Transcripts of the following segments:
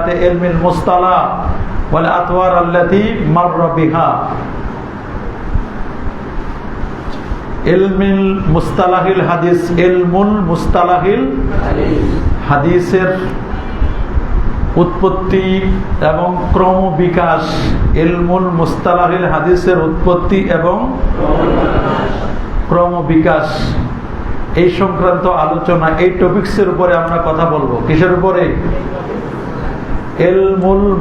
علم المصطلح والأطوار التي مر بها علم المصطلح الحديث علم المصطلح হাদিসের উৎপত্তি এবং ক্রম বিকাশ ইলমুল মুস্তালাহিল হাদিসের উৎপত্তি এবং ক্রম বিকাশ এই সংক্রান্ত আলোচনা এই টপিক্সের উপরে আমরা কথা বলবো কিসের উপরে এলমুল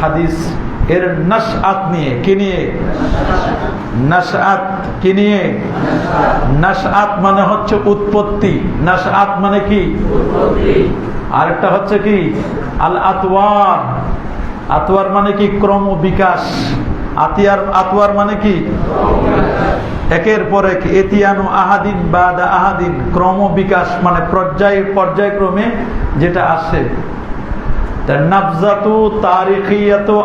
হাদিস। নাশআত নিয়ে? নাশআত মানে হচ্ছে উৎপত্তি। নাশআত মানে কি? আরেকটা হচ্ছে কি? আল আতওয়ার। আতওয়ার মানে কি? ক্রম বিকাশ। আতিয়ার, আতওয়ার মানে কি? একের পর এক, এতিয়ানু আহাদিন বাদা আহাদিন ক্রম বিকাশ মানে পর্যায়, পর্যায়ক্রমে যেটা আসে। নাবজাতু তারিখিয়াতু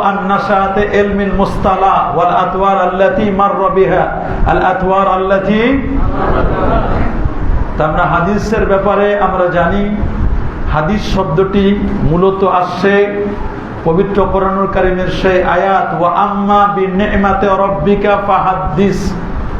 মুস্তালা আল আতওয়ার হাদিসের ব্যাপারে আমরা জানি, হাদিস শব্দটি মূলত আসছে পবিত্র কোরআনুল কারিমের আয়াত, ওয়া আম্মা বিনিমাতে রাব্বিকা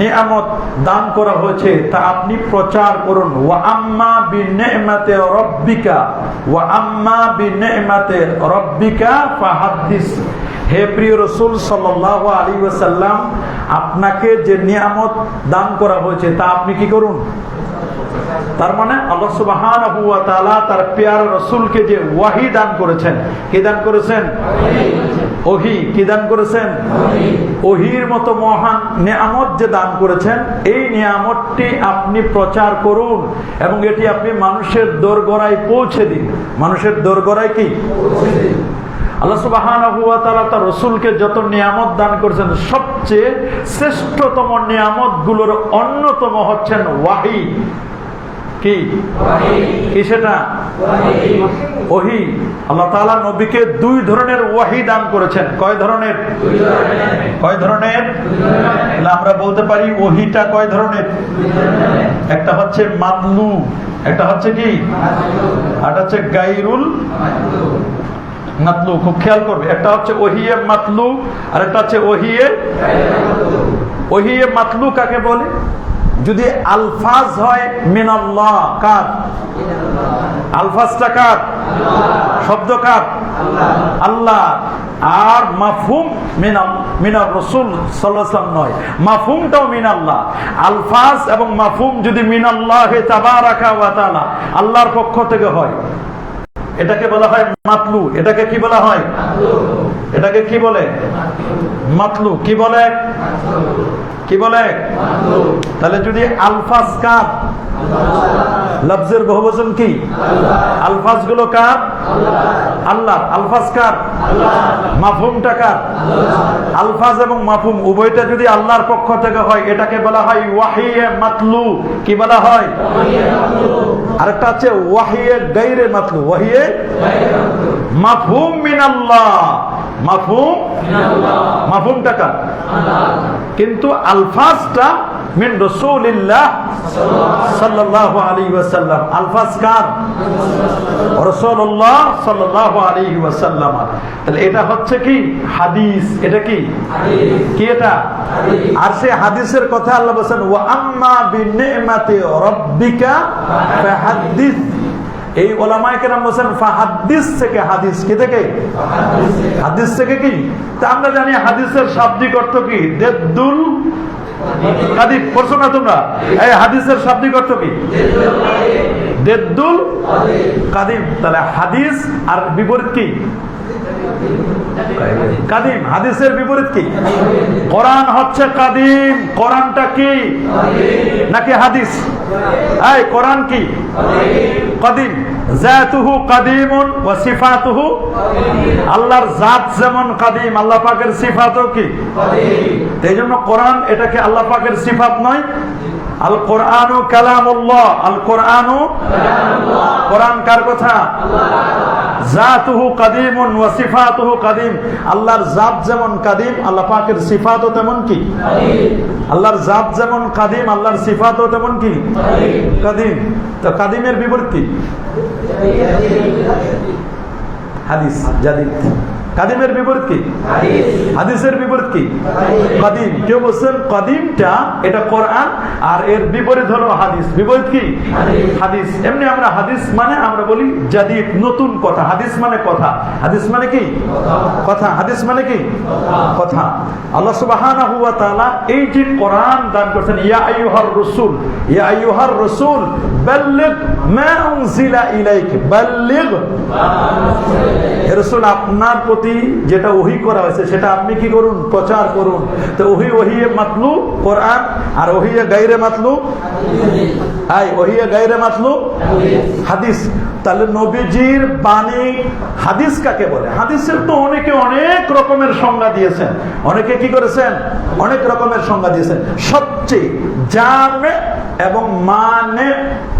নিয়ামত দান করা হয়েছে, তা আপনি প্রচার করুন। ওয়া আম্মা বিনিমাতে রব্বিকা, ওয়া আম্মা বিনিমাতে রব্বিকা ফাহাদ্দিস হে প্রিয় রসুল সাল্লাল্লাহু আলাইহি ওয়াসাল্লাম, আপনাকে যে নিয়ামত দান করা হয়েছে, তা আপনি কি করুন? তার মানে আল্লাহ তার পেয়ার রসুলকে যে ওয়াহি দান করেছেন, কি দান করেছেন? ওহি কি দান করেছেন? ওহির মতো মহান নিয়ামত যে দান করেছেন এই নিয়ামতটি আপনি প্রচার করুন এবং এটি আপনি মানুষের দোরগড়ায় পৌঁছে দিন। মানুষের দোরগড়ায় কি? আল্লাহ তার রাসূলকে যত নিয়ামত দান করেছেন সবচেয়ে শ্রেষ্ঠতম নিয়ামতগুলোর অন্যতম হচ্ছেন ওয়াহি। কি? কি সেটা? ওহি। আল্লাহ তাআলা নবীকে দুই ধরনের ওয়াহি দান করেছেন। কয় ধরনের? কয় ধরনের? আমরা বলতে পারি ওহিটা কয় ধরনের? একটা হচ্ছে মাতলু, একটা হচ্ছে কি? আর হচ্ছে গাইরুল মাতলু। খুব খেয়াল করবে। একটা হচ্ছে ওহিয়ে মাতলু, আর একটা হচ্ছে ওহিয়ে ওহিয়ে মাতলু কাকে বলে? যদি আলফাজ হয় মিনাল্লাহ, কার? আলফাজটা কার? শব্দ কার? আল্লাহ। আর মিনার রসুল সাল্লাম নয়। মিনাল্লাহ। আলফাজ এবং মাফহুম যদি ওয়া তাআলা, আল্লাহর পক্ষ থেকে হয়। এটাকে বলা হয় মাতলু। এটাকে কি বলা হয়? এটাকে কি বলে? মাতলু। কি বলে? কি বলে? তাহলে যদি আলফাজ কার? লফজের বহুবচন কি? আলফাজগুলো কার? আল্লাহ। আলফাজ কার? মাফুমটা কার? আলফাজ এবং মাফুম উভয়টা যদি আল্লাহর পক্ষ থেকে হয় এটাকে বলা হয় ওয়াহিয়ে মাতলু। কি বলা হয়? আরেকটা আছে ওয়াহিয়ে গাইরে মাতলু। ওয়াহিয়ে মাফহুম মিনাল্লাহ। মাফুম মাফহুমটা কার? কিন্তু আলফাজটা মিন রসুলিল্লাহ। এটা হচ্ছে কি? হাদিস। এটা কি? এটা? আর সে হাদিসের কথা আল্লাহ বলেন ওয়া আম্মা এই ওলামায় বলছেন আমরা জানি হাদিসের শাব্দিক অর্থ কি? দেদ্দুল কাদিম পড়ছো না তোমরা? এই হাদিসের শাব্দিক অর্থ কি? দেদ্দুল কাদিম তাহলে হাদিস আর বিপরীত কি? কাদিম হাদিসের বিপরীত কি? কোরআন হচ্ছে কাদিম। কোরআনটা কি? নাকি হাদিস? এই, কোরআন কি? কাদিম জাতুহু কাদিমুন ওয়া সিফাতুহু আল্লাহর জাত যেমন কাদিম আল্লাহ পাকের সিফাতও কি? এই জন্য কোরআন এটাকে আল্লাহ পাকের সিফাত নয় আল কোরআনু কালামুল্লাহ। আল কোরআনু কোরআন কার কথা? জাতুহু কাদিমুন ওয়া সিফাতুহু কাদিম। আল্লাহর জাত যেমন কাদিম আল্লাহ পাকের সিফাতও তেমন কি? আল্লাহর জাত যেমন কাদিম আল্লাহর সিফাতও তেমন কি? কাদিম। তো কাদিমের বিপরীত কি হাদিস জাদিদ। কাদিমের বিপরীত কি? হাদিসের বিপরীত কি? কাদিম। কেউ বলছেন কাদিমটা এটা কোরআন আর এর বিপরীত হলো হাদিস। বিপরীত কি? হাদিস। এমনি আমরা হাদিস মানে আমরা বলি জাদিদ, নতুন কথা। হাদিস মানে কথা। হাদিস মানে কি? কথা। হাদিস মানে কি? কথা। আল্লাহ তাআলা এই যে কোরআন দান করেছেন, ইয়া আইয়ুহার রাসূল, ইয়া আইয়ুহার রাসূল, বাল্লিগ মা উনজিলা আপনার প্রতি যেটা ওহি করা হয়েছে, সেটা আপনি কি করুন? প্রচার করুন। তো ওহি ওহিয়ে মাতলু কোরআন, আর ওহিয়ে গাইরে মাতলু আই ওহিয়ে গাইরে মাতলু হাদিস। তাহলে নবীজির বাণী হাদিস কাকে বলে? হাদিসের তো অনেকে অনেক রকমের সংজ্ঞা দিয়েছেন। অনেকে কি করেছেন? অনেক রকমের সংজ্ঞা দিয়েছেন। সবচেয়ে জামে এবং মানে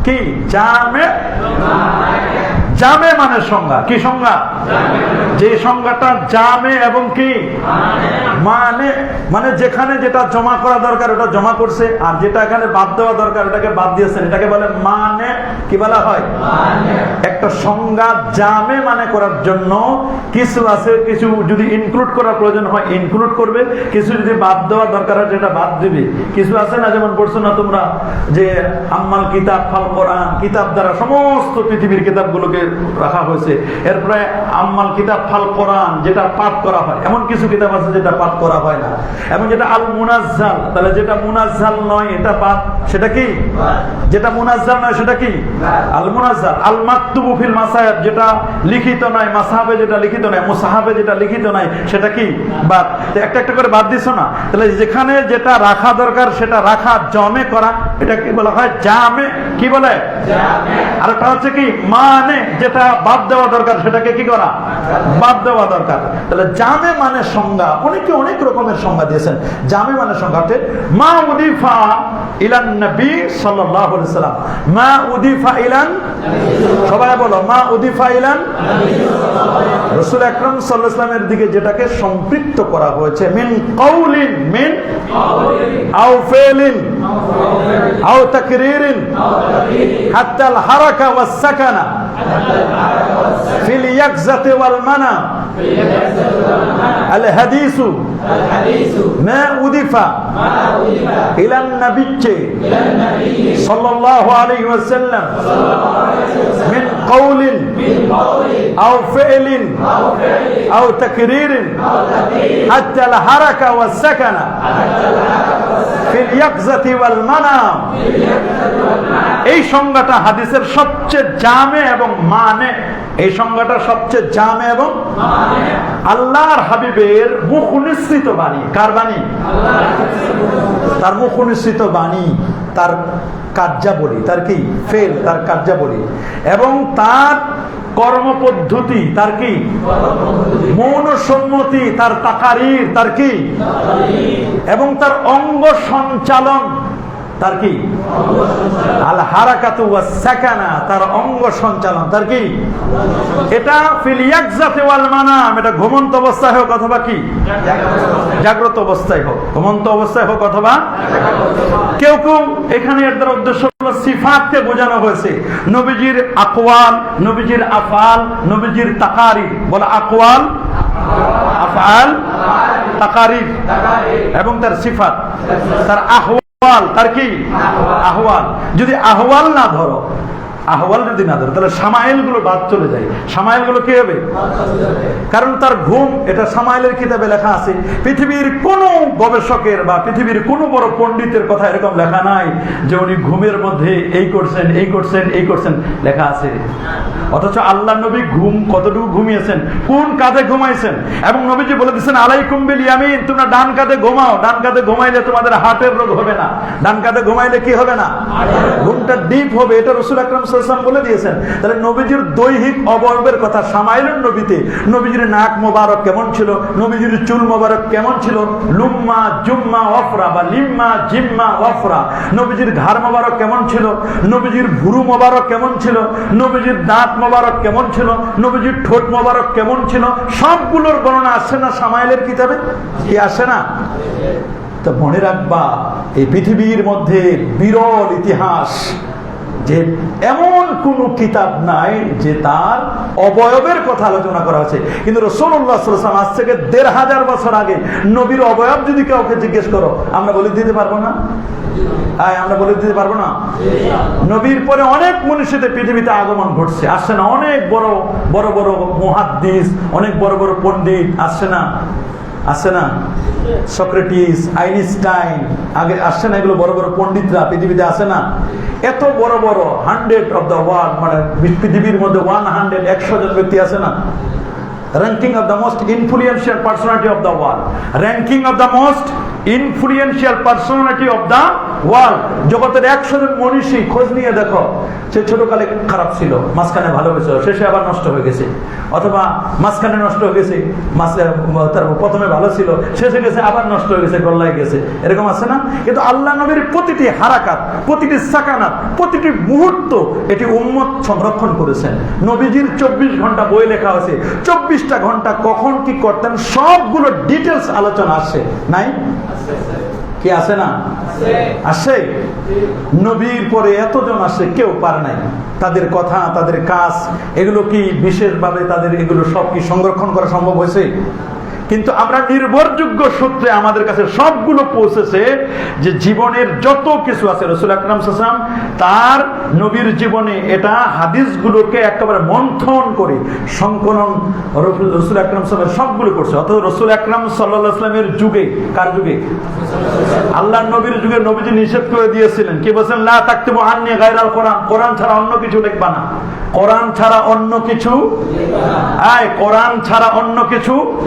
কি? জামে জামে মানে সংজ্ঞা। কি সংজ্ঞা? যে সংজ্ঞাটা জামে এবং কি? মানে মানে যেখানে যেটা জমা করা দরকার ওটা জমা করছে, আর যেটা এখানে বাদ দেওয়া দরকার ওটাকে বাদ দিয়েছেন। এটাকে বলে মানে কি বলা হয়? একটা সংজ্ঞা জামে মানে করার জন্য কিছু আছে, কিছু যদি ইনক্লুড করার প্রয়োজন হয় ইনক্লুড করবে। কিছু যদি বাদ দেওয়া দরকার হয় যেটা বাদ দিবে। কিছু আছে না, যেমন পড়ছো না তোমরা, যে আম্মাল কিতাব ফাল কোরআন, কিতাব দ্বারা সমস্ত পৃথিবীর কিতাবগুলোকে রাখা হয়েছে। এরপরে আম্মাল কিতাব ফাল কোরআন, যেটা পাঠ করা হয়। এমন কিছু কিতাব আছে যেটা পাঠ করা হয় না। এবং যেটা আল মুনাজ্জাল, তাহলে যেটা মুনাজ্জাল নয়, এটা পাঠ, সেটা কি? যেটা মুনাজ্জাল নয়, সেটা কি? আল মুনাজ্জাল। আল মাকতুবু ফিল যেটা লিখিত নয়, মাসাহাবে যেটা লিখিত নয়, মুসাহাবে যেটা লিখিত নয়, সেটা কি? বাদ। একটা একটা করে বাদ দিছো না? তাহলে যেখানে যেটা রাখা দরকার, সেটা রাখা জমে করা, এটা কি বলা হয়? জামে, কি বলে? আর একটা হচ্ছে কি? মানে। যেটা বাদ দেওয়া দরকার, সেটাকে কি করা? বাদ দেওয়া দরকার। তাহলে জামে মানে সংজ্ঞা, অনেকে অনেক রকমের সংজ্ঞা দিয়েছেন। জামে মানে সংজ্ঞা হচ্ছে মা উদিফা ইলান নবী সাল্লাল্লাহু আলাইহি সাল্লাম। মা উদিফা ইলান, সবাই বলো, মা উদিফা ইলান রাসূল আকরাম সাল্লাল্লাহু আলাইহি সাল্লামের দিকে যেটাকে সম্পৃক্ত করা হয়েছে, মিন কাউলিন মিন আও ফিলিন, আও তাকরিরিন হাত্তা আল হারাকা ওয়াস সাকানা। في اليكزة والمنى. الحديث ما أضيف إلى النبي صلى الله عليه وسلم من قول أو فعل أو تكرير حتى الحركة والسكنة এই সংজ্ঞাটা হাদিসের সবচেয়ে জামে এবং মানে। এই সংজ্ঞাটা সবচেয়ে জামে এবং আল্লাহর হাবিবের মুখ নিশ্চিত বাণী। কার বাণী? তার মুখ নিশ্চিত বাণী, তার কার্যাবলী। তার কি? ফেল, তার কার্যাবলী। এবং তার কর্মপদ্ধতি, তার কি? মৌন সম্মতি তার তাকারির, তার কি? এবং তার অঙ্গ সঞ্চালন, তার কি? আল হারাকাতু তার অঙ্গ সঞ্চালন, তার কি? এটা ফিল ওয়াল মানাম, এটা ঘুমন্ত অবস্থায় হোক অথবা কি? জাগ্রত অবস্থায় হোক, ঘুমন্ত অবস্থায় হোক অথবা? কেউ কেউ এখানে এর দ্বারা উদ্দেশ্য সিফাতকে বোঝানো হয়েছে। নবীজির আকওয়াল, নবীজির আফাল নবীজির তাকারিফ। বলে আকওয়াল আফাল তাকারিফ। এবং তার সিফাত। তার আহওয়াল, তার কি? আহওয়াল। যদি আহওয়াল না ধরো আহওয়াল যদি না ধরো তাহলে সামাইলগুলো বাদ চলে যায়। সামাইলগুলো কি হবে? কারণ তার ঘুম, এটা সামাইলের কিতাবে লেখা আছে, পৃথিবীর কোন গবেষকের বা পৃথিবীর কোন বড় পণ্ডিতের কথা এরকম লেখা নাই যে উনি ঘুমের মধ্যে এই করছেন এই করছেন এই করছেন, লেখা আছে। অথচ আল্লাহ নবী ঘুম কতটুকু ঘুমিয়েছেন? কোন কাঁধে ঘুমাইছেন? এবং নবীজি বলে দিচ্ছেন আলাই কুম্বিল ইয়ামিন, তোমরা ডান কাঁধে ঘুমাও। ডান কাঁধে ঘুমাইলে তোমাদের হার্টের রোগ হবে না। ডান কাঁধে ঘুমাইলে কি হবে না? ঘুমটা ডিপ হবে। এটা রসুল আকরম সাল্লাম বলে দিয়েছেন, তাহলে নবীজির দৈহিক অবয়বের কথা সামাইলের নবীতে, নবীজির নাক মোবারক কেমন ছিল? নবীজির চুল মোবারক কেমন ছিল? লুম্মা, জুম্মা অফরা বা লিম্মা, জিম্মা অফরা নবীজির ঘাড় মোবারক কেমন ছিল? নবীজির ভুরু মোবারক কেমন ছিল? নবীজির দাঁত মোবারক কেমন ছিল? নবীজির ঠোঁট মোবারক কেমন ছিল? সবগুলোর বর্ণনা আসে না সামাইলের কিতাবে? কি আসে না? তো মনে রাখবা, এই পৃথিবীর মধ্যে বিরল ইতিহাস। যে এমন কোন কিতাব নাই যে তার অবয়বের কথা আলোচনা করা হয়েছে। কিন্তু রসুল্লাহ সাল্লাম আজ থেকে দেড় হাজার বছর আগে নবীর অবয়ব যদি কাউকে জিজ্ঞেস করো, আমরা বলে দিতে পারব না? হ্যাঁ আমরা বলে দিতে পারব না? নবীর পরে অনেক মনীষীদের পৃথিবীতে আগমন ঘটছে। আসছে না, অনেক বড় বড় বড় মহাদ্দিস, অনেক বড় বড় পণ্ডিত, আসছে না। আসছে না? সক্রেটিস, আইনস্টাইন, আগে আসছে না এগুলো বড় বড় পণ্ডিতরা পৃথিবীতে আসে না? এত বড় বড় হান্ড্রেড অফ দ্য ওয়ার্ল্ড মানে পৃথিবীর মধ্যে ওয়ান হান্ড্রেড একশো জন ব্যক্তি আছে না? Ranking of the most influential personality of the world. Ranking of the most influential personality of the world. জগতের একশো জন মনীষী, খোঁজ নিয়ে দেখো। সে ছোটকালে খারাপ ছিল, মাঝখানে ভালো হয়েছিল শেষে আবার নষ্ট হয়ে গেছে। অথবা মাঝখানে নষ্ট হয়ে গেছে তার প্রথমে ভালো ছিল, শেষে গেছে, আবার নষ্ট হয়ে গেছে, গল্লায় গেছে। এরকম আছে না? কিন্তু আল্লাহ নবীর প্রতিটি হারাকাত, প্রতিটি সাকানাত, প্রতিটি মুহূর্ত এটি উম্মত সংরক্ষণ করেছেন। নবীজির চব্বিশ ঘণ্টা বই লেখা হয়েছে চব্বিশটা ঘণ্টা কখন কি করতেন? সবগুলো ডিটেলস আলোচনা আসে। নাই? কি আসে না? আসে? নবীর পরে এতজন আসে, কেউ পারে নাই। তাদের কথা, তাদের কাজ, এগুলো কি বিশেষভাবে তাদের এগুলো সব কি সংরক্ষণ করা সম্ভব হয়েছে? কিন্তু আমরা নির্ভরযোগ্য সূত্রে আমাদের কাছে সবগুলো পৌঁছেছে যে জীবনের যত কিছু আছে, রসুল আকরাম সাসাম তার নবীর জীবনে এটা হাদিসগুলোকে একেবারে মন্থন করে সংকলন রসুল- আকরাম সালামের সবগুলো করছে। অথচ রসুল আকরাম সাল্লাহ যুগে, কার যুগে? আল্লাহ নবীর যুগে নবীজি নিষেধ করে দিয়েছিলেন। কি বলছেন না থাকতে আন্নে গায়রাল কোরআন। কোরআন ছাড়া অন্য কিছু লিখবা না। কোরআন ছাড়া অন্য কিছু? আয়, কোরআন ছাড়া অন্য কিছু?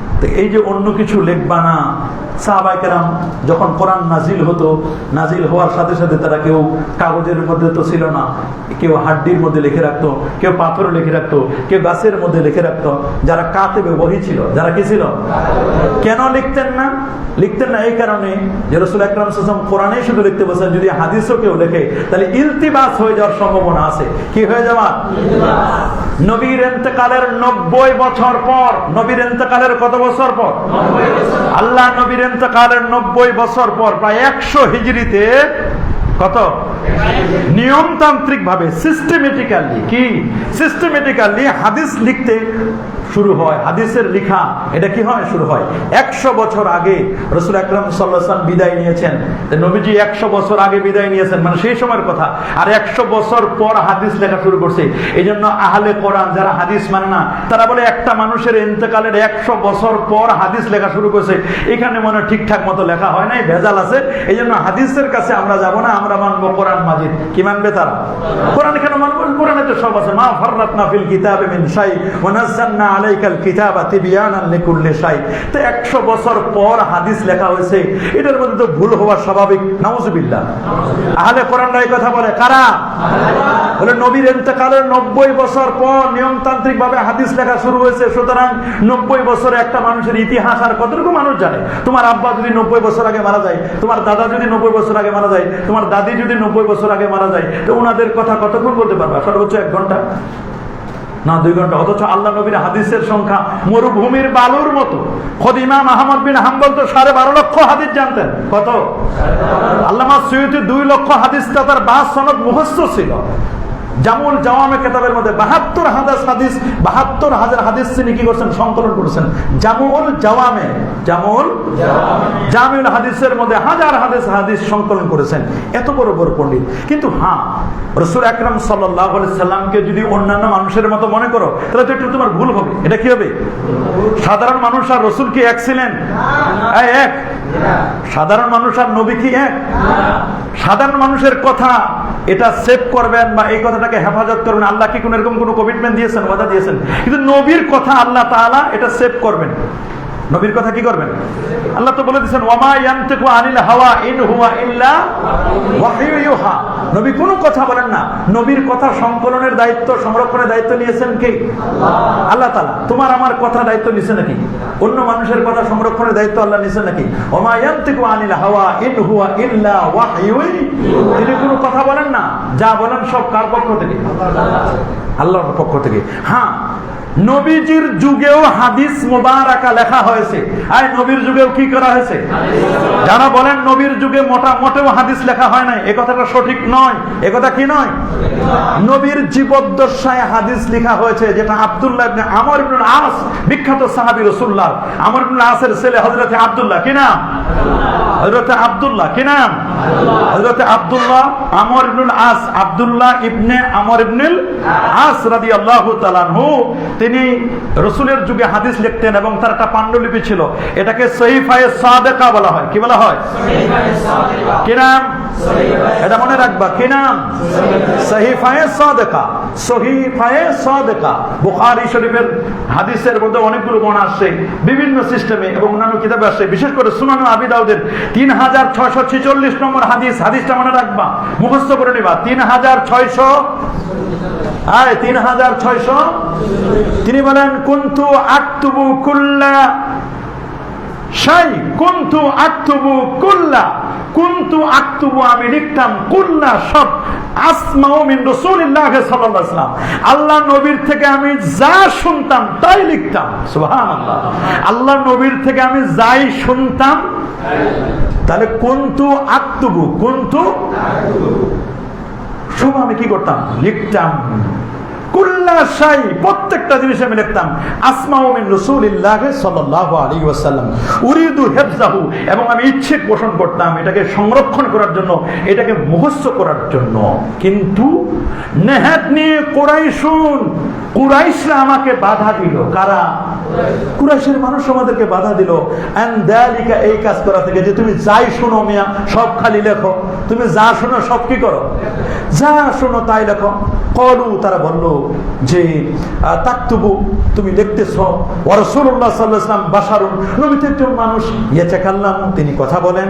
তো এই যে অন্য কিছু লিখবা না সাহাবাইকেরাম যখন কোরআন নাজিল হতো, নাজিল হওয়ার সাথে সাথে তারা কেউ কাগজের মধ্যে তো ছিল না, কেউ হাড্ডির মধ্যে লিখে রাখতো, কেউ পাথরে লিখে রাখতো, কেউ গাছের মধ্যে লিখে রাখতো, যারা কাতেবে বহি ছিল, যারা কি ছিল? কেন লিখতেন না? লিখতেন না এই কারণে যে রসুল আকরাম কোরআনে শুধু লিখতে বসেন যদি হাদিসও কেউ লেখে, তাহলে ইলতিবাস হয়ে যাওয়ার সম্ভাবনা আছে। কি হয়ে যাওয়া নবীর এতেকালের নব্বই বছর পর, নবীর এতেকালের কত বছর পর? আল্লাহ নবীর এতেকালের নব্বই বছর পর, প্রায় একশো হিজড়িতে কত? নিয়মতান্ত্রিক ভাবে সিস্টেমেটিক্যালি কি? সিস্টেমেটিক্যালি হাদিস লিখতে শুরু হয়। হাদিসের লিখা, এটা কি হয়? শুরু হয়। একশো বছর আগে রসুল আকরাম সাল্লাম বিদায় নিয়েছেন। নবীজি একশো বছর আগে বিদায় নিয়েছেন। মানে সেই সময়ের কথা। আর একশো বছর পর হাদিস লেখা শুরু করছে। এই জন্য আহলে কোরআন যারা হাদিস মানে না, তারা বলে একটা মানুষের ইন্তেকালের একশো বছর পর হাদিস লেখা শুরু করছে। এখানে মনে ঠিকঠাক মতো লেখা হয় নাই, ভেজাল আছে। এই জন্য হাদিসের কাছে আমরা যাব না, আমরা মানবো কোরআন মাজিদ। কি মানবে তারা? কোরআন কেন মানবো? কোরআনে তো সব আছে। মা ফাররাতনা ফিল কিতাবে শাই, ওয়া আলাইকাল কিতাবা তিবিয়ানান লিকুল্লি শাই। তো 100 বছর পর হাদিস লেখা স্বাভাবিক। কথা বলে। কারা? বলে, নবীর ইন্তেকালের 90 বছর পর হাদিস লেখা শুরু হয়েছে। সুতরাং 90 বছরে একটা মানুষের ইতিহাস আর কতটুকু মানুষ জানে? তোমার আব্বা যদি 90 বছর আগে মারা যায়, তোমার দাদা যদি 90 বছর আগে মারা যায়, তোমার দাদি যদি 90 বছর আগে মারা যায়, তো ওনাদের কথা কতক্ষণ বলতে পারবা? সর্বোচ্চ এক ঘণ্টা? না, দুই ঘণ্টা। অথচ আল্লাহ নবীর হাদিসের সংখ্যা মরুভূমির বালুর মতো। খোদ ইমাম আহমদ বিন হাম্বল তো সাড়ে বারো লক্ষ হাদিস জানতেন। কত? আল্লামা সৈয়দ দুই লক্ষ হাদিস তার বাস সনদ মুখস্থ ছিল। জামুল জাওয়ামে কেতাবের মধ্যে বাহাত্তর হাজার হাদিস, বাহাত্তর হাজার হাদিস তিনি কি করছেন? সংকলন করেছেন। জামুল জাওয়ামে জামুল জামিল হাদিসের মধ্যে হাজার হাদিস হাদিস সংকলন করেছেন। এত বড় বড় পণ্ডিত। কিন্তু হ্যাঁ রসুল আকরাম সাল্লাহ সাল্লামকে যদি অন্যান্য মানুষের মতো মনে করো, তাহলে তো একটু তোমার ভুল হবে। এটা কি হবে? সাধারণ মানুষ আর রসুল কি এক ছিলেন? এক। সাধারণ মানুষ আর নবী কি এক? সাধারণ মানুষের কথা এটা সেভ করবেন বা এই কথাটাকে হেফাজত করবেন। আল্লাহ কি কোন এরকম কোনো কমিটমেন্ট দিয়েছেন? ওয়াদা দিয়েছেন। কিন্তু নবীর কথা আল্লাহ তালা এটা সেভ করবেন। নবীর কথা কি করবেন? আল্লাহ তো বলে দিয়েছেন ওমা ইয়ান্তিকু আনিল হাওয়া ইন হুয়া ইল্লা ওয়াহয়ু ইউহা নবী কোনো কথা বলেন না। নবীর কথা সংকলনের দায়িত্ব, সংরক্ষণের দায়িত্ব নিয়েছেন কে? আল্লাহ তালা তোমার আমার কথা দায়িত্ব নিছে নাকি? অন্য মানুষের কথা সংরক্ষণের দায়িত্ব আল্লাহ নিছে নাকি? হাওয়া ইন হুয়া তিনি কোনো কথা বলেন না। যা বলেন সব কার পক্ষ থেকে? আল্লাহর পক্ষ থেকে। হ্যাঁ নবীজির যুগেও হাদিস মোবারকা লেখা হয়েছে। আর নবীর যুগেও কি করা হয়েছে? যারা বলেন নবীর যুগে মোটা, মোটেও হাদিস লেখা হয় নাই, এ কথাটা সঠিক নয়। এ কথা কি নয়? নবীর জীবদ্দশায় হাদিস লেখা হয়েছে, যেটা আব্দুল্লাহ ইবনে আমর ইবনুল আস, বিখ্যাত সাহাবী রাসূলুল্লাহ। আমর ইবনুল আসের ছেলে হযরত আব্দুল্লাহ, কি নাম? হযরত আব্দুল্লাহ, কি নাম? হযরত আব্দুল্লাহ আমর ইবনুল আস, আব্দুল্লাহ ইবনে আমর ইবনুল আস রাদিয়াল্লাহু তাআলা তিনি রসুলের যুগে হাদিস লিখতেন এবং তার একটা পাণ্ডুলিপি ছিল। এটাকে সহিফায়ে সাদেকা বলা হয়। কি বলা হয়? কি নাম? এটা মনে রাখবা। কি নাম? সহিফায়ে সাদেকা। সহিফায়ে সাদেকা। বুখারী শরীফের হাদিসের মধ্যে অনেকগুলো মনে আসছে। বিভিন্ন সিস্টেমে এবং অন্যান্য কিতাবে আসছে। বিশেষ করে সুনানু আবি দাউদের তিন হাজার ছয়শো ছিচল্লিশ নম্বর হাদিস। হাদিসটা মনে রাখবা। মুখস্থ করে নিবা। তিন হাজার ছয়শো আয়, তিন হাজার ছয়শো। তিনি বলেন, কুন্তু আক্তুবু কুল্লা সাই কুন্তু আক্তুবু কুল্লা কুন্তু আক্তুবু আমি লিখতাম কুল্লা সব আল্লাহ নবীর থেকে আমি যা শুনতাম তাই লিখতাম। আল্লাহ নবীর থেকে আমি যাই শুনতাম, তাহলে কুন্তু আক্তুবু কুন্তু সব আমি কি করতাম? লিখতাম। প্রত্যেকটা আমি লিখতাম। এবং আমি ইচ্ছে পোষণ করতাম এটাকে সংরক্ষণ করার জন্য, এটাকে করার জন্য। কিন্তু নিয়ে কুরাইশরা আমাকে বাধা দিল। কারা? কুরাইশের মানুষ আমাদেরকে বাধা দিল। এই কাজ করা থেকে যে তুমি যাই শোনো মিয়া, সব খালি লেখো। তুমি যা শোনো সব কি করো? যা শোনো তাই লেখো। কলু, তারা বলল যে তাকতুবু, তুমি লিখতেছ ওরসুল্লাহ সাল্লাহাম বাসারুন নবী তো একজন মানুষ ইয়েছে কাল্লাম তিনি কথা বলেন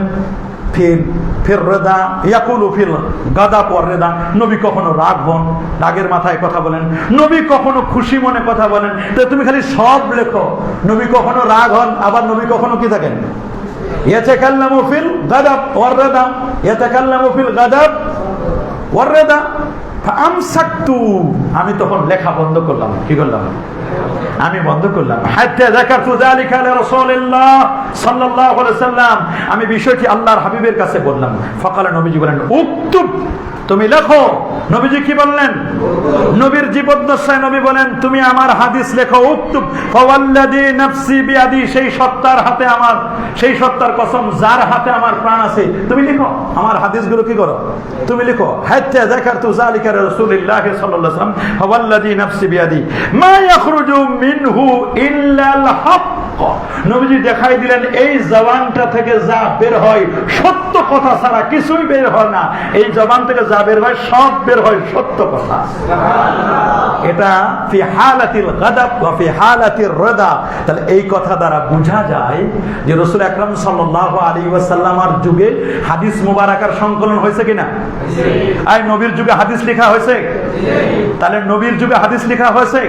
ফির ফির রেদা, ইয়াকুলু ফিল গাদা পর রেদা, নবী কখনো রাগ হন, রাগের মাথায় কথা বলেন, নবী কখনো খুশি মনে কথা বলেন তো তুমি খালি সব লেখো, নবী কখনো রাগ হন, আবার নবী কখনো কি থাকেন? ইয়াতাকাল্লামু ফিল গাদাব ওয়ার রেদা ইয়াতাকাল্লামু ফিল গাদাব আমি তখন লেখা বন্ধ করলাম। কি করলাম? আমি বন্ধ করলাম। আমি বিষয়টি আল্লাহর হাবিবের কাছে বললাম। ফকালে নবীজি বলেন, উক্তুব, তুমি লেখো। নবীজি কি বললেন? নবীর জীবদ্দশায় নবী বলেন, তুমি আমার হাদিস লেখো উক্তুব ফাওয়াল্লাযী নাফসি বিয়াদি, সেই সত্তার হাতে আমার, সেই সত্তার কসম, যার হাতে আমার প্রাণ আছে। তুমি লিখো, আমার হাদিসগুলো কি করো? তুমি লিখো, হাত্তা যাকারতু যালিকা লিরাসূলিল্লাহ সাল্লাল্লাহু আলাইহি সাল্লাম ফাওয়াল্লাযী নাফসি বিয়াদি, মা ইয়াখরুজু মিনহু ইল্লাল হক। নবীজি দেখাই দিলেন, এই জবানটা থেকে যা বের হয়, সত্য কথা ছাড়া কিছুই বের হয় না। এই জবান থেকে যা বের হয়, সব বের হয় সত্য কথা। এটা ফি হালাতিল গাদাব ওয়া ফি হালাতির রাদা। তাহলে এই কথা দ্বারা বোঝা যায় যে রাসূল আকরাম সাল্লাল্লাহু আলাইহি ওয়াসাল্লামার যুগে হাদিস মুবারাকার সংকলন হয়েছে কিনা? আর নবীর যুগে হাদিস লেখা হয়েছে? তাহলে নবীর যুগে হাদিস লেখা হয়েছে?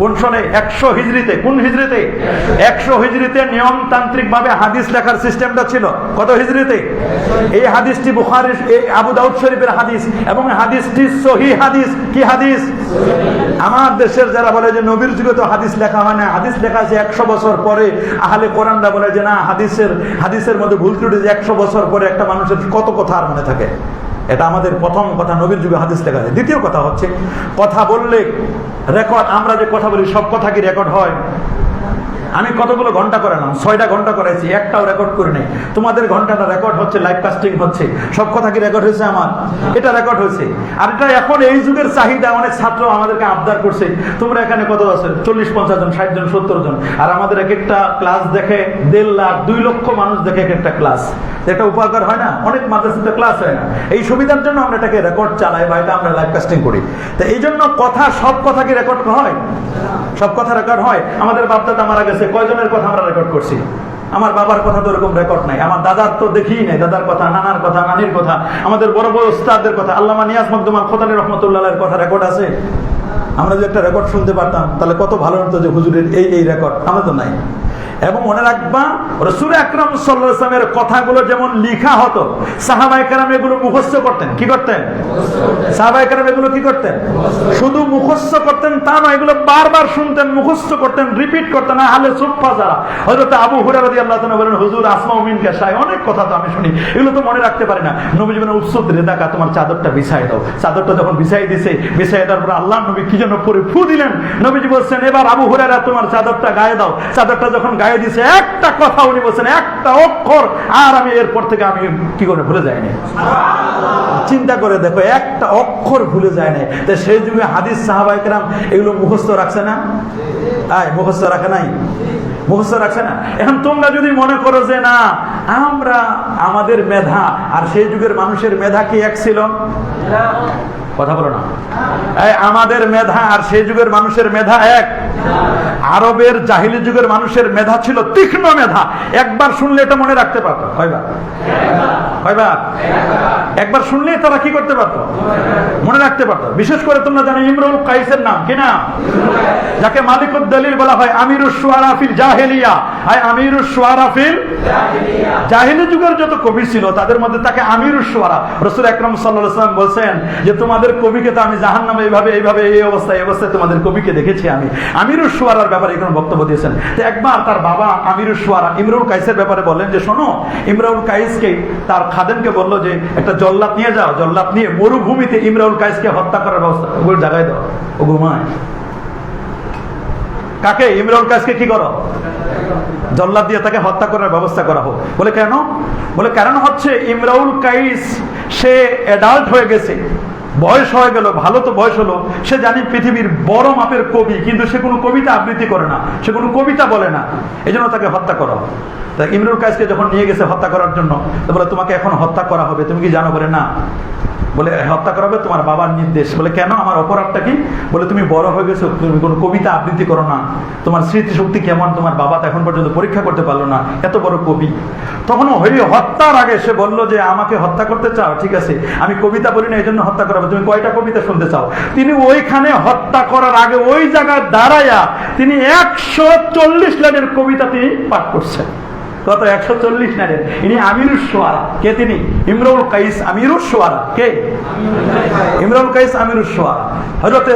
কোন সনে? একশো হিজড়িতে কোন হিজড়িতে একশো হিজড়িতে নিয়মতান্ত্রিক ভাবে হাদিস লেখার সিস্টেমটা ছিল। কত হিজড়িতে এই হাদিসটি বুখারি আবু দাউদ শরীফের হাদিস এবং হাদিসটি সহি হাদিস, কি হাদিস? আমার দেশের যারা বলে যে নবীর যুগে তো হাদিস লেখা হয় না, হাদিস লেখা আছে একশো বছর পরে। আহলে কোরআনরা বলে যে না, হাদিসের হাদিসের মধ্যে ভুল ত্রুটি যে একশো বছর পরে একটা মানুষের কত কথা আর মনে থাকে। এটা আমাদের প্রথম কথা, নবীর যুগে হাদিস লেখা আছে দ্বিতীয় কথা হচ্ছে, কথা বললে রেকর্ড আমরা যে কথা বলি, সব কথা কি রেকর্ড হয়? আমি কতগুলো ঘণ্টা করালাম ছয়টা ঘণ্টা করাইছি, একটাও রেকর্ড করে নেই। তোমাদের ঘন্টাটা রেকর্ড হচ্ছে লাইভ কাস্টিং হচ্ছে। সব কথা কি রেকর্ড হয়েছে আমার? এটা রেকর্ড হয়েছে। আর এটা এখন এই যুগের চাহিদা, অনেক ছাত্র আমাদেরকে আবদার করছে। তোমরা এখানে কত আছে? চল্লিশ, পঞ্চাশ জন, ষাট জন, সত্তর জন। আর আমাদের এক একটা ক্লাস দেখে দেড় লাখ, দুই লক্ষ মানুষ দেখে এক একটা ক্লাস এটা উপকার হয় না? অনেক মাদ্রাসাতে ক্লাস হয় না। এই সুবিধার জন্য আমরা এটাকে রেকর্ড চালাই বা এটা আমরা লাইভ কাস্টিং করি। তো এই জন্য কথা, সব কথা কি রেকর্ড হয়? সব কথা রেকর্ড হয়। আমাদের বাপদাদা মারা গেছে। কয়জনের কথা আমরা রেকর্ড করছি? আমার বাবার কথা তো ওরকম রেকর্ড নাই। আমার দাদার তো দেখি নাই। দাদার কথা, নানার কথা, নানির কথা, আমাদের বড় বড় উস্তাদের কথা। আল্লামা নিয়াজ মকদুমার খোদানি রহমতুল্লাহ কথা রেকর্ড আছে? আমরা যদি একটা রেকর্ড শুনতে পারতাম, তাহলে কত ভালো হতো যে হুজুরের এই এই রেকর্ড আমরা তো নাই। এবং মনে রাখবা, রসুল আকরাম সাল্লামের কথাগুলো যেমন লিখা হতো সাহাবাই কারাম এগুলো মুখস্থ করতেন। কি করতেন? সাহাবাই কারাম এগুলো কি করতেন? শুধু মুখস্থ করতেন তা নয়, এগুলো বারবার শুনতেন, মুখস্থ করতেন রিপিট করতেন। আহলে সুফা যারা হয়তো আবু হুরারদি আল্লাহ তাআলা বলেন, হুজুর, আসমা উমিন কেশায় অনেক কথা তো আমি শুনি। এগুলো তো মনে রাখতে পারি না। নবী জীবনে উৎসব রেদাকা, তোমার চাদরটা বিছাই দাও। চাদরটা যখন বিছাই দিছে বিছাই দেওয়ার পর আল্লাহ নবী কি যেন পরে ফু দিলেন। নবীজি বলছেন, এবার আবু হুরারা তোমার চাদরটা গায়ে দাও। চাদরটা যখন গায়ে দিছে একটা কথা উনি বলছেন, একটা অক্ষর, আর আমি এরপর থেকে আমি কি করে ভুলে যাইনি। চিন্তা করে দেখো, একটা অক্ষর ভুলে যায় না তো সেই যুগে হাদিস সাহাবাইকরাম এগুলো মুখস্থ রাখছে না? আয়, মুখস্থ রাখে নাই? মুখস্থ রাখছে না? এখন তোমরা যদি মনে করো যে না, আমরা আমাদের মেধা, আর সেই যুগের মানুষের মেধা কি এক ছিল? কথা বলো না। আমাদের মেধা আর সেই যুগের মানুষের মেধা এক। আরবের জাহিলি যুগের মানুষের মেধা ছিল তীক্ষ্ণ মেধা। একবার শুনলে এটা মনে রাখতে পারতো। কয়বার? একবার শুনলে তারা কি করতে পারতো? মনে রাখতে পারতো। বিশেষ করে তোমরা জানো ইমরুল কাইসের নাম। কি নাম? যাকে মালিকুদ দলিল বলা হয় আমিরুস সুয়ারাফিল জাহেলিয়া। হয় আমিরুস জাহিলি যুগের যত কবি ছিল, তাদের মধ্যে তাকে আমিরুস সুয়ারা রসুল একরম সাল্লাম বলছেন যে, তোমাদের কবিকে তো আমি জাহান্নামে এইভাবে এইভাবে, এই অবস্থায় এই অবস্থায় তোমাদের কবিকে দেখেছি আমি। আমিরুস সুয়ারার ব্যাপারে এখানে বক্তব্য দিয়েছেন? তো একবার তার বাবা আমিরুস সুয়ারা, ইমরুল কাইসের ব্যাপারে বললেন যে, শোনো ইমরাউল কাইসকে, তার খাদেমকে বলল যে, একটা জল্লাদ নিয়ে যাও, জল্লাদ নিয়ে মরুভূমিতে ইমরাউল কাইসকে হত্যা করার ব্যবস্থা ওগুলো জায়গায় দাও। ও ঘুমায়। কাকে? ইমরাউল কাইসকে কি করো? জল্লাদ দিয়ে তাকে হত্যা করার ব্যবস্থা করা হোক। বলে কেন? বলে কারণ হচ্ছে ইমরাউল কাইস সে অ্যাডাল্ট হয়ে গেছে? বয়স হয়ে গেল, ভালো তো বয়স হলো। সে জানি পৃথিবীর বড় মাপের কবি, কিন্তু সে কোনো কবিতা আবৃত্তি করে না। সে কোনো কবিতা বলে না। এই জন্য তাকে হত্যা করা হয়। তা ইমরুল কাইসকে যখন নিয়ে গেছে হত্যা করার জন্য বলে, তোমাকে এখন হত্যা করা হবে, তুমি কি জানো? বলে, না। বলে, হত্যা করা হবে তোমার বাবার নির্দেশ। বলে, কেন? আমার অপরাধটা কি? বলে, তুমি বড় হয়ে গেছো, তুমি কোনো কবিতা আবৃত্তি করো না। তোমার স্মৃতিশক্তি কেমন? তোমার বাবা তো এখন পর্যন্ত পরীক্ষা করতে পারল না। এত বড় কবি। তখন হরি হত্যার আগে সে বলল যে, আমাকে হত্যা করতে চাও, ঠিক আছে। আমি কবিতা বলি না এই জন্য হত্যা করাবো তুমি কয়টা কবিতা শুনতে চাও? তিনি ওইখানে হত্যা করার আগে ওই জায়গায় দাঁড়াইয়া তিনি একশো চল্লিশ লাইনের কবিতা তিনি পাঠ করছেন। কত? একশো চল্লিশ নারের ইনি আমিরুস সোয়ারা। কে তিনি? ইমরুল কাইস আমিরুস সোয়ারা। কে? ইমরুল কাইস আমিরুস সোয়ারা। হজরতে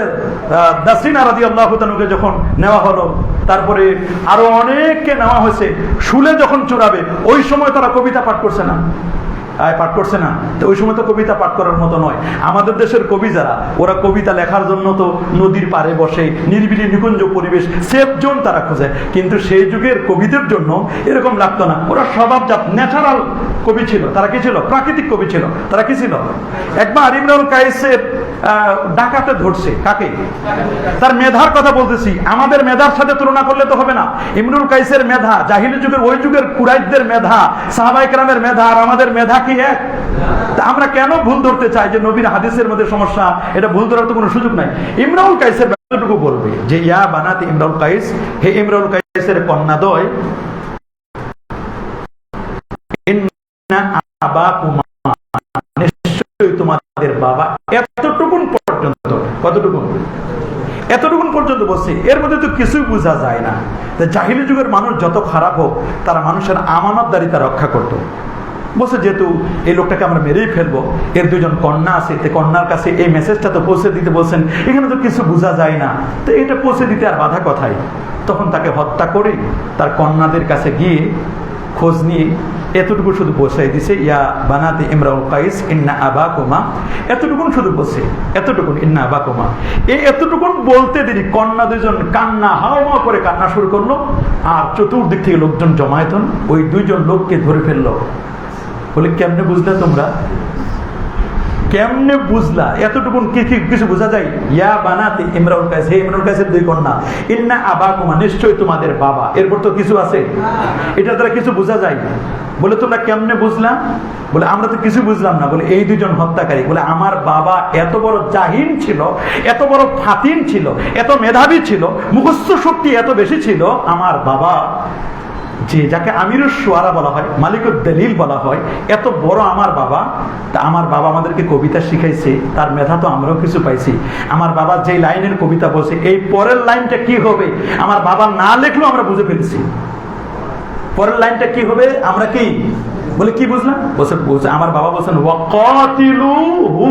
দাসিনা রাদি আল্লাহ তানুকে যখন নেওয়া হলো, তারপরে আরও অনেককে নেওয়া হয়েছে, শুলে যখন চুরাবে ওই সময় তারা কবিতা পাঠ করছে না। আয় পাঠ করছে না। তো ওই সময় তো কবিতা পাঠ করার মতো নয়। আমাদের দেশের কবি যারা ওরা কবিতা লেখার জন্য তো নদীর পাড়ে বসে নিরিবিলি নিকুঞ্জ পরিবেশ সেফ জোন তারা খোঁজে। কিন্তু সেই যুগের কবিদের জন্য এরকম লাগতো না। ওরা স্বভাবজাত ন্যাচারাল কবি ছিল। তারা কি ছিল? প্রাকৃতিক কবি ছিল। তারা কি ছিল? একবার ইমরান কাইসের আহ, ডাকাতে ধরছে। কাকে? তার মেধার কথা বলতেছি। আমাদের মেধার সাথে তুলনা করলে তো হবে না। ইমরুল কাইসের মেধা জাহিলি যুগের ওই যুগের কুরাইদদের মেধা সাহাবাইকরামের মেধা আর আমাদের মেধা কি এক? তা আমরা কেন ভুল ধরতে চাই যে নবীর হাদিসের মধ্যে সমস্যা? এটা ভুল ধরার তো কোনো সুযোগ নাই। ইমরাউল কাইসের ব্যাপারটুকু বলবে যে, ইয়া বানাতে ইমরাউল কাইস, হে ইমরাউল কাইসের ইন্না আবাকুমা, নিশ্চয়ই জাহিলি যুগের মানুষ যত খারাপ হোক, তারা মানুষের আমানতদারিতা রক্ষা করত। বলছে যেহেতু এই লোকটাকে আমরা মেরেই ফেলব, এর দুজন কন্যা আছে, তে কন্যার কাছে এই মেসেজটা তো পৌঁছে দিতে বলছেন, এখানে তো কিছু বোঝা যায় না। তো এটা পৌঁছে দিতে আর বাধা কথাই তখন তাকে হত্যা করে তার কন্যাদের কাছে গিয়ে খোঁজ নিয়ে এতটুকু শুধু বসাই দিছে, ইয়া বানাতে ইমরাউল কাইস, ইন্না আবা কোমা এতটুকুন শুধু বসে এতটুকুন, ইন্না আবা কোমা এই এতটুকুন বলতে দেরি, কন্যা দুজন কান্না হাওয়া করে কান্না শুরু করল, আর চতুর্দিক থেকে লোকজন জমায়েত হন, ওই দুইজন লোককে ধরে ফেলল। বলে কেমনে বুঝলে তোমরা? কেমনে বুঝলা? এতটুকুন কি কি কিছু বোঝা যায়? ইয়া বানাতে ইমরাউল হে ইমরাউল কাইসের দুই কন্যা। ইন্না আবা কুমা নিশ্চয়ই তোমাদের বাবা। এরপর তো কিছু আছে। এটা দ্বারা কিছু বোঝা যায়। বলে, তোমরা কেমনে বুঝলা? বলে, আমরা তো কিছু বুঝলাম না। বলে, এই দুজন হত্যাকারী। বলে, আমার বাবা এত বড় জাহিন ছিল, এত বড় ফাতিন ছিল, এত মেধাবী ছিল, মুখস্থ শক্তি এত বেশি ছিল, আমার বাবা যে যাকে আমিরুস সোয়ারা বলা হয়, মালিকুদ দলিল বলা হয়, এত বড় আমার বাবা, তা আমার বাবা আমাদেরকে কবিতা শিখাইছে, তার মেধা তো আমরাও কিছু পাইছি। আমার বাবা যে লাইনের কবিতা বলছে, এই পরের লাইনটা কি হবে? আমার বাবা না লেখলেও আমরা বুঝে ফেলছি। পরের লাইনটা কি হবে? আমরা কি? বলে কি বুঝলাম? বলছে বলছে, আমার বাবা বলছেন ওয়াকাতিলু হু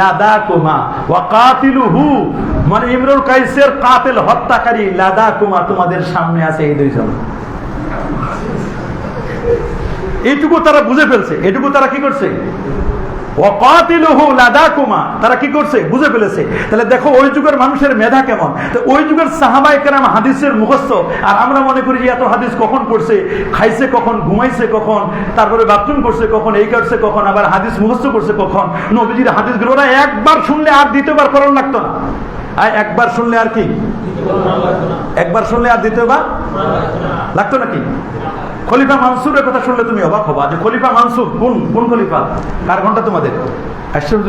লাদাকুমা ওয়াকাতিলু হু মানে ইমরুল কাইসের কাতিল হত্যাকারী লাদাকুমা তোমাদের সামনে আছে এই দুইজন। এইটুকু তারা বুঝে ফেলছে। এটুকু তারা কি করছে? তারা কি করছে? বুঝে ফেলেছে। তাহলে দেখো, ওই যুগের মানুষের মেধা কেমন? ওই যুগের সাহাবাই কেরাম হাদিসের মুখস্থ। আর আমরা মনে করি যে এত হাদিস কখন পড়ছে? খাইছে কখন? ঘুমাইছে কখন? তারপরে বাথরুম করছে কখন? এই করছে কখন? আবার হাদিস মুখস্থ করছে কখন? নবীজির হাদিসগুলো ওরা একবার শুনলে আর দ্বিতীয়বার করার লাগতো না। আর একবার শুনলে আর কি? একবার শুনলে আর দ্বিতীয়বার? লাগতো নাকি খলিফা মানসুরের কথা শুনলে তুমি অবাক হবা যে খলিফা মানসুর কোন কোন খলিফা? কার ঘণ্টা তোমাদের? আশ্চর্য